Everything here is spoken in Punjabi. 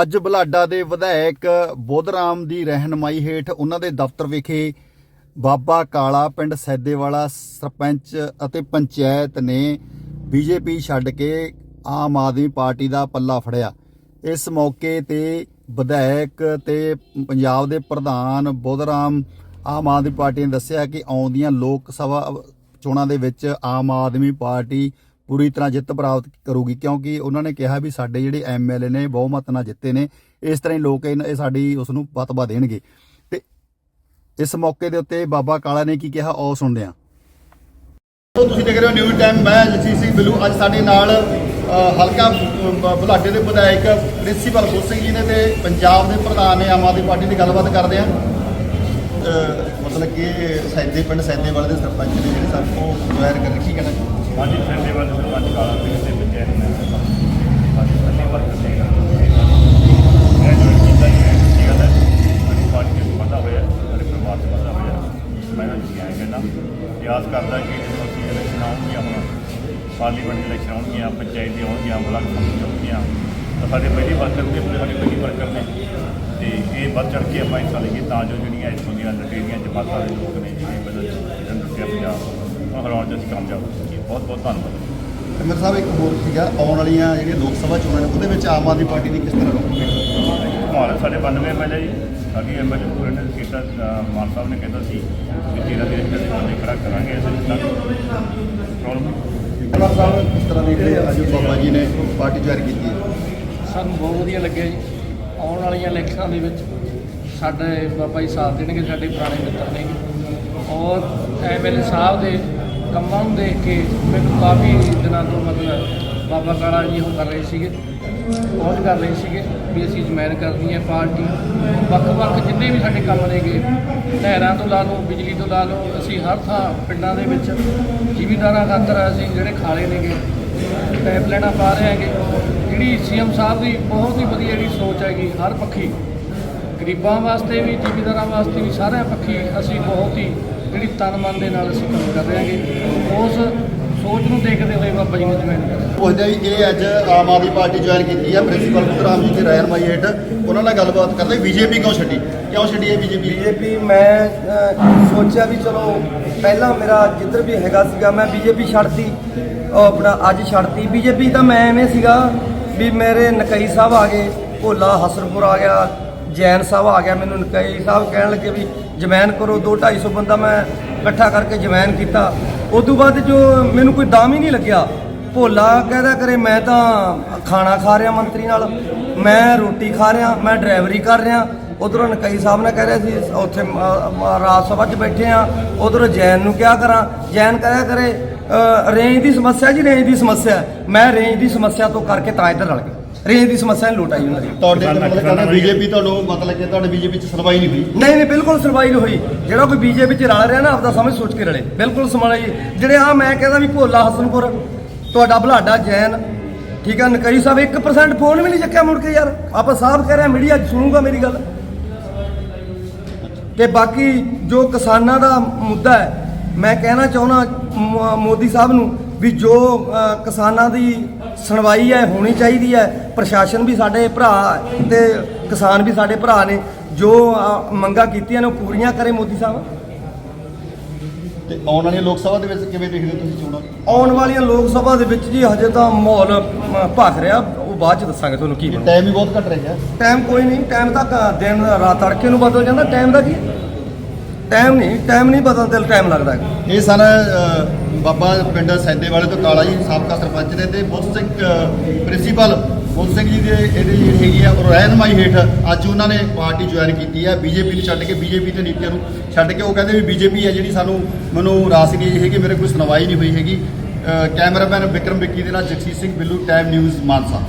ਅੱਜ ਬਲਾਡਾ ਦੇ ਵਿਧਾਇਕ ਬੋਧਰਾਮ ਦੀ ਰਹਿਨਮਾਈ ਹੇਠ ਉਹਨਾਂ ਦੇ ਦਫ਼ਤਰ ਵਿਖੇ ਬਾਬਾ ਕਾਲਾ ਪਿੰਡ ਸੈਦੇਵਾਲਾ ਸਰਪੰਚ ਅਤੇ ਪੰਚਾਇਤ ਨੇ ਬੀਜੇਪੀ ਛੱਡ ਕੇ ਆਮ ਆਦਮੀ ਪਾਰਟੀ ਦਾ ਪੱਲਾ ਫੜਿਆ। ਇਸ ਮੌਕੇ ਤੇ ਵਿਧਾਇਕ ਤੇ ਪੰਜਾਬ ਦੇ ਪ੍ਰਧਾਨ ਬੋਧਰਾਮ ਆਮ ਆਦਮੀ ਪਾਰਟੀ ਨੇ ਦੱਸਿਆ ਕਿ ਆਉਂਦੀਆਂ ਲੋਕ ਸਭਾ ਚੋਣਾਂ ਦੇ ਵਿੱਚ ਆਮ ਆਦਮੀ ਪਾਰਟੀ ਪੂਰੀ ਤਰ੍ਹਾਂ ਜਿੱਤ ਪ੍ਰਾਪਤ ਕਰੂਗੀ ਕਿਉਂਕਿ ਉਹਨਾਂ ਨੇ ਕਿਹਾ ਵੀ ਸਾਡੇ ਜਿਹੜੇ ਐਮਐਲਏ ਨੇ ਬਹੁਮਤ ਨਾਲ ਜਿੱਤੇ ਨੇ ਇਸ ਤਰ੍ਹਾਂ ਹੀ ਲੋਕ ਇਹ ਸਾਡੀ ਉਸ ਨੂੰ ਪਤਵਾ ਦੇਣਗੇ। ਤੇ ਇਸ ਮੌਕੇ ਦੇ ਉੱਤੇ ਬਾਬਾ ਕਾਲਾ ਨੇ ਕੀ ਕਿਹਾ ਆਓ ਸੁਣਦੇ ਹਾਂ। ਤੁਸੀਂ ਦੇਖ ਰਹੇ ਹੋ ਨਿਊ ਟਾਈਮ ਮੈਂ ਜਸੀ ਸਿੰਘ ਬਿੱਲੂ ਅੱਜ ਸਾਡੇ ਨਾਲ ਹਲਕਾ ਅ, ਬੁਲਾਡੇ ਦੇ ਵਿਧਾਇਕ ਪ੍ਰਿੰਸੀਪਲ ਗੁਰ ਸਿੰਘ ਜੀ ਨੇ ਤੇ ਪੰਜਾਬ ਦੇ ਪ੍ਰਧਾਨ ਨੇ ਆਮ ਆਦਮੀ ਪਾਰਟੀ ਦੀ ਗੱਲਬਾਤ ਕਰਦੇ ਆ ਮਤਲਬ ਕਿ ਸੈਦੇ ਪਿੰਡ ਸੈਦੇਵਾਲ ਦੇ ਸਰਪੰਚ ਨੇ ਜਿਹੜੇ ਸਾਨੂੰ ਉਹ ਜੁਆਇਰ ਕਰ ਰੱਖੀ ਕਹਿਣਾ ਹਾਂਜੀ, ਸੈਦੇਵਾਲ ਦੇ ਸਰਪੰਚ ਕਾਲਾ ਸਿੰਘ ਦੇ ਬੱਚੇ ਨੇ। ਹਾਂਜੀ ਸੰਡੇ ਵਾਲੇ ਦੇ ਮੈਂ ਜੋ ਕੀਤਾ ਹੈ, ਕੀ ਗੱਲ ਹੈ? ਸਾਡੀ ਪਾਰਟੀ ਨੂੰ ਪਤਾ ਹੋਇਆ, ਸਾਡੇ ਪਰਿਵਾਰ ਨੂੰ ਵਾਧਾ ਹੋਇਆ। ਮੈਂ ਨਾ ਜੀ ਆਇਆ ਕਹਿੰਦਾ ਯਾਦ ਕਰਦਾ ਕਿ ਜਦੋਂ ਅਸੀਂ ਇਲੈਕਸ਼ਨ ਆਉਣਗੀਆਂ, ਹੁਣ ਪਾਰਲੀਮੈਂਟ ਇਲੈਕਸ਼ਨ ਆਉਣਗੀਆਂ, ਪੰਚਾਇਤ ਦੀ ਆਉਣਗੀਆਂ, ਬਲਾਕ ਸੰਮਤੀ ਆਉਣਗੀਆਂ, ਤਾਂ ਸਾਡੇ ਪਹਿਲੀ ਵਰਕਰ ਨੇ ਸਾਡੇ ਪਹਿਲੀ ਵਰਕਰ ਨੇ ਤੇ ਇਹ ਵੱਧ ਚੜ ਕੇ ਆਪਾਂ ਹਿੱਸਾ ਲਈਏ ਤਾਂ ਜੋ ਜਿਹੜੀਆਂ ਇੱਥੋਂ ਦੀਆਂ ਲਟੇਰੀਆਂ ਜਮਾਤਾਂ ਦੇ ਲੋਕ ਨੇ ਜਿਵੇਂ ਬਦਲ ਜਿਹੜਾ ਲੁੱਟਿਆ ਪੰਜਾਬ ਉਹ ਹਰਾਉਣ 'ਚ ਅਸੀਂ ਕਾਮਯਾਬ ਹੋਈਏ ਬਹੁਤ ਬਹੁਤ ਧੰਨਵਾਦ। ਅਮਰ ਸਾਹਿਬ ਇੱਕ ਹੋਰ ਸੀਗਾ ਆਉਣ ਵਾਲੀਆਂ ਜਿਹੜੀਆਂ ਲੋਕ ਸਭਾ ਚੋਣਾਂ ਨੇ ਉਹਦੇ ਵਿੱਚ ਆਮ ਆਦਮੀ ਪਾਰਟੀ ਦੀ ਕਿਸ ਤਰ੍ਹਾਂ ਰਹੂਗੀ ਮਾਲ ਸਾਡੇ 92 ਐਮਐਲਏ ਜੀ ਸਾਡੀ ਐਮਐਲਏ ਪੂਰੇ ਨੇ ਕੀਤਾ ਮਾਨ ਸਾਹਿਬ ਨੇ ਕਹਿੰਦਾ ਸੀ ਕਿ ਤੇਰਾ ਦੇ ਰਿਸ਼ਤੇ ਬੰਦੇ ਖੜਾ ਕਰਾਂਗੇ ਅਸੀਂ ਤਾਂ। ਪ੍ਰੋਬਲਮ ਅਮਰ ਸਾਹਿਬ ਕਿਸ ਤਰ੍ਹਾਂ ਦੇ ਜਿਹੜੇ ਅੱਜ ਬਾਬਾ ਜੀ ਨੇ ਪਾਰਟੀ ਜੁਆਇਰ ਕੀਤੀ ਹੈ। ਸਾਨੂੰ ਬਹੁਤ ਵਧੀਆ ਲੱਗਿਆ ਜੀ। ਆਉਣ ਵਾਲੀਆਂ ਇਲੈਕਸ਼ਨਾਂ ਦੇ ਵਿੱਚ ਸਾਡੇ ਬਾਬਾ ਜੀ ਸਾਥ ਦੇਣਗੇ, ਸਾਡੇ ਪੁਰਾਣੇ ਮਿੱਤਰ ਨੇ। ਔਰ ਐਮਐਲਏ ਸਾਹਿਬ ਦੇ ਕੰਮਾਂ ਨੂੰ ਦੇਖ ਕੇ ਮੈਨੂੰ ਕਾਫੀ ਦਿਨਾਂ ਤੋਂ ਮਤਲਬ ਬਾਬਾ ਕਾਲਾ ਜੀ ਉਹ ਕਰ ਰਹੇ ਸੀਗੇ, ਪਹੁੰਚ ਕਰ ਰਹੇ ਸੀਗੇ ਵੀ ਅਸੀਂ ਜਮੈਨ ਕਰਨੀ ਹੈ ਪਾਰਟੀ। ਵੱਖ-ਵੱਖ ਜਿੰਨੇ ਵੀ ਸਾਡੇ ਕੰਮ ਨੇਗੇ, ਨਹਿਰਾਂ ਤੋਂ ਲਾ ਲਓ, ਬਿਜਲੀ ਤੋਂ ਲਾ ਲਓ, ਅਸੀਂ ਹਰ ਥਾਂ ਪਿੰਡਾਂ ਦੇ ਵਿੱਚ ਜ਼ਿਮੀਂਦਾਰਾਂ ਖਾਤਰ ਅਸੀਂ ਜਿਹੜੇ ਖਾਲੇ ਨੇਗੇ ਪੈਪ ਲੈਣਾ ਪਾ ਰਹੇ ਹੈਗੇ। ਜਿਹੜੀ ਸੀਐਮ ਸਾਹਿਬ ਦੀ ਬਹੁਤ ਹੀ ਵਧੀਆ ਜਿਹੜੀ ਸੋਚ ਹੈਗੀ ਹਰ ਪੱਖੀ। ਗਰੀਬਾਂ ਵਾਸਤੇ ਵੀ ਜ਼ਿਮੀਂਦਾਰਾਂ ਵਾਸਤੇ ਵੀ ਸਾਰਿਆਂ ਪੱਖੀ ਅਸੀਂ ਬਹੁਤ ਹੀ ਜਿਹੜੀ ਤਨ ਮਨ ਦੇ ਨਾਲ ਅਸੀਂ ਕੰਮ ਕਰ ਰਹੇ ਹੈਗੇ। ਉਸ ਸੋਚ ਨੂੰ ਦੇਖਦੇ ਹੋਏ ਬਾਬਾ ਜੀ ਨੇ ਜੁਆਇਨ ਕਰਿਆ ਪੁੱਛਦੇ ਵੀ ਇਹ ਅੱਜ ਆਮ ਆਦਮੀ ਪਾਰਟੀ ਜੁਆਇਨ ਕੀਤੀ ਹੈ ਪ੍ਰਿੰਸੀਪਲ ਬੁੱਧਰਾਮ ਜੀ ਦੀ ਰਹਿਨਮਾਈ ਹੇਠ ਉਹਨਾਂ ਨਾਲ ਗੱਲਬਾਤ ਕਰਦੇ ਬੀਜੇਪੀ ਕਿਉਂ ਛੱਡੀ? ਕਿਉਂ ਛੱਡੀ ਹੈ ਬੀਜੇਪੀ? ਬੀਜੇਪੀ ਮੈਂ ਸੋਚਿਆ ਵੀ ਚਲੋ ਪਹਿਲਾਂ ਮੇਰਾ ਜਿੱਧਰ ਵੀ ਹੈਗਾ ਸੀਗਾ ਮੈਂ ਬੀਜੇਪੀ ਛੱਡਤੀ ਉਹ ਆਪਣਾ ਅੱਜ ਛੱਡਤੀ। ਬੀਜੇਪੀ ਤਾਂ ਮੈਂ ਐਵੇਂ ਸੀਗਾ ਵੀ ਮੇਰੇ ਨਕਈ ਸਾਹਿਬ ਆ ਗਏ, ਭੋਲਾ ਹਸਰਪੁਰ ਆ ਗਿਆ, ਜੈਨ ਸਾਹਿਬ ਆ ਗਿਆ ਮੈਨੂੰ ਨਕਈ ਸਾਹਿਬ ਕਹਿਣ ਲੱਗੇ ਵੀ ਜਮੈਨ ਕਰੋ 2 250 ਬੰਦਾ ਮੈਂ ਇਕੱਠਾ ਕਰਕੇ ਜਮੈਨ ਕੀਤਾ। ਉਸ ਤੋਂ ਬਾਅਦ ਜੋ ਮੈਨੂੰ ਕੋਈ ਦਾਮ ਹੀ ਨਹੀਂ ਲੱਗਿਆ। ਭੋਲਾ ਕਹਿੰਦਾ ਕਰੇ, ਮੈਂ ਤਾਂ ਖਾਣਾ ਖਾ ਰਿਹਾ ਮੰਤਰੀ ਨਾਲ, ਮੈਂ ਰੋਟੀ ਖਾ ਰਿਹਾ, ਮੈਂ ਡਰਾਈਵਰੀ ਕਰ ਰਿਹਾ। ਉਧਰੋਂ ਨਕਈ ਸਾਹਿਬ ਨੇ ਕਹਿ ਰਿਹਾ ਸੀ ਉੱਥੇ ਰਾਜ ਸਭਾ 'ਚ ਬੈਠੇ ਆ ਉਧਰੋਂ ਜੈਨ ਨੂੰ ਕਿਆ ਕਰਾਂ? ਜੈਨ ਕਹਿਆ ਕਰੇ ਰੇਂਜ ਦੀ ਸਮੱਸਿਆ ਜੀ ਰੇਂਜ ਦੀ ਸਮੱਸਿਆ। ਮੈਂ ਰੇਂਜ ਦੀ ਸਮੱਸਿਆ ਤੋਂ ਕਰਕੇ ਤਾਂ ਇੱਧਰ ਰਲ ਗਿਆ। ਰੇਂਜ ਦੀ ਸਮੱਸਿਆ ਨੇ ਲੋਟਾਈ ਉਹਨਾਂ ਦੀ। ਤੁਹਾਡੇ ਤੇ ਮਤਲਬ ਕਹਿੰਦਾ ਬੀਜੇਪੀ ਤੁਹਾਨੂੰ ਮਤਲਬ ਕਿ ਤੁਹਾਡੇ ਬੀਜੇਪੀ ਚ ਸੁਣਵਾਈ ਨਹੀਂ ਹੋਈ। ਨਹੀਂ ਨਹੀਂ ਬਿਲਕੁਲ ਸਰਵਾਈ ਨਹੀਂ ਹੋਈ। ਜਿਹੜਾ ਕੋਈ ਬੀਜੇਪੀ 'ਚ ਰਲ ਰਿਹਾ ਨਾ ਆਪਦਾ ਸਮਝ ਸੋਚ ਕੇ ਰਲੇ। ਬਿਲਕੁਲ ਸਮਾਈ ਜਿਹੜੇ ਆ ਮੈਂ ਕਹਿੰਦਾ ਵੀ ਭੋਲਾ ਹਸਨਪੁਰ ਤੁਹਾਡਾ ਬਲਾਡਾ ਜੈਨ ਠੀਕ ਆ ਨਕਈ ਸਾਹਿਬ 1% ਫੋਨ ਵੀ ਨਹੀਂ ਚੱਕਿਆ ਮੁੜ ਕੇ ਯਾਰ। ਆਪਾਂ ਸਾਹਿਬ ਕਹਿ ਰਿਹਾ ਮੀਡੀਆ 'ਚ ਸੁਣੂਗਾ ਮੇਰੀ ਗੱਲ। ਤੇ ਬਾਕੀ ਜੋ ਕਿਸਾਨਾਂ ਦਾ ਮੁੱਦਾ ਹੈ ਮੈਂ ਕਹਿਣਾ ਚਾਹੁੰਦਾ ਮੋਦੀ ਸਾਹਿਬ ਨੂੰ ਵੀ ਜੋ ਕਿਸਾਨਾਂ ਦੀ ਸੁਣਵਾਈ ਹੈ ਹੋਣੀ ਚਾਹੀਦੀ ਹੈ ਪ੍ਰਸ਼ਾਸਨ ਵੀ ਸਾਡੇ ਭਰਾ ਤੇ ਕਿਸਾਨ ਵੀ ਸਾਡੇ ਭਰਾ ਨੇ ਜੋ ਮੰਗਾਂ ਕੀਤੀਆਂ ਨੇ ਉਹ ਪੂਰੀਆਂ ਕਰੇ ਮੋਦੀ ਸਾਹਿਬ। ਤੇ ਆਉਣ ਵਾਲੀਆਂ ਲੋਕ ਸਭਾ ਦੇ ਵਿੱਚ ਕਿਵੇਂ ਦੇਖਦੇ ਹੋ ਤੁਸੀਂ ਚੋਣਾਂ? ਆਉਣ ਵਾਲੀਆਂ ਲੋਕ ਸਭਾ ਦੇ ਵਿੱਚ ਜੀ ਹਜੇ ਤਾਂ ਮਾਹੌਲ ਭਖ ਰਿਹਾ। ਉਹ ਬਾਅਦ ਚ ਦੱਸਾਂਗੇ ਤੁਹਾਨੂੰ ਕੀ ਬਣੂ ਟਾਈਮ ਵੀ ਬਹੁਤ ਘੱਟ ਰਿਹਾ ਟਾਈਮ ਕੋਈ ਨਹੀਂ ਟਾਈਮ ਤਾਂ ਦਿਨ ਰਾਤ ਤੜਕੇ ਨੂੰ ਬਦਲ ਜਾਂਦਾ ਟਾਈਮ ਦਾ ਕੀ ਟਾਈਮ ਨਹੀਂ ਟਾਈਮ ਨਹੀਂ ਬਦਲਦੇ ਟਾਈਮ ਲੱਗਦਾ ਹੈ ਇਹ ਸਨ ਅ, ਬਾਬਾ ਪਿੰਡ ਸੈਦੇ ਵਾਲੇ ਤੋਂ ਕਾਲਾ ਜੀ ਸਾਬਕਾ ਸਰਪੰਚ ਨੇ ਤੇ ਬੁੱਧ ਸਿੰਘ ਅ, ਪ੍ਰਿੰਸੀਪਲ ਬੁੱਧ ਸਿੰਘ ਜੀ ਦੇ ਇਹਦੀ ਜਿਹੜੀ ਹੈਗੀ ਆ ਉਹ ਰਹਿਨਮਾਈ ਹੇਠ ਅੱਜ ਉਹਨਾਂ ਨੇ ਪਾਰਟੀ ਜੁਆਇਨ ਕੀਤੀ ਹੈ ਬੀਜੇਪੀ ਨੂੰ ਛੱਡ ਕੇ ਬੀਜੇਪੀ ਦੇ ਨੀਤੀਆਂ ਨੂੰ ਛੱਡ ਕੇ ਉਹ ਕਹਿੰਦੇ ਵੀ ਬੀਜੇਪੀ ਹੈ ਜਿਹੜੀ ਸਾਨੂੰ ਮੈਨੂੰ ਰਾਸ ਨਹੀਂ ਹੈਗੀ ਮੇਰੇ ਕੋਈ ਸੁਣਵਾਈ ਨਹੀਂ ਹੋਈ ਹੈਗੀ। ਅ, ਕੈਮਰਾਮੈਨ ਵਿਕਰਮ ਵਿੱਕੀ ਦੇ ਨਾਲ ਜਗਸੀਰ ਸਿੰਘ ਬਿੱਲੂ ਟਾਈਮ ਨਿਊਜ਼ ਮਾਨਸਾ।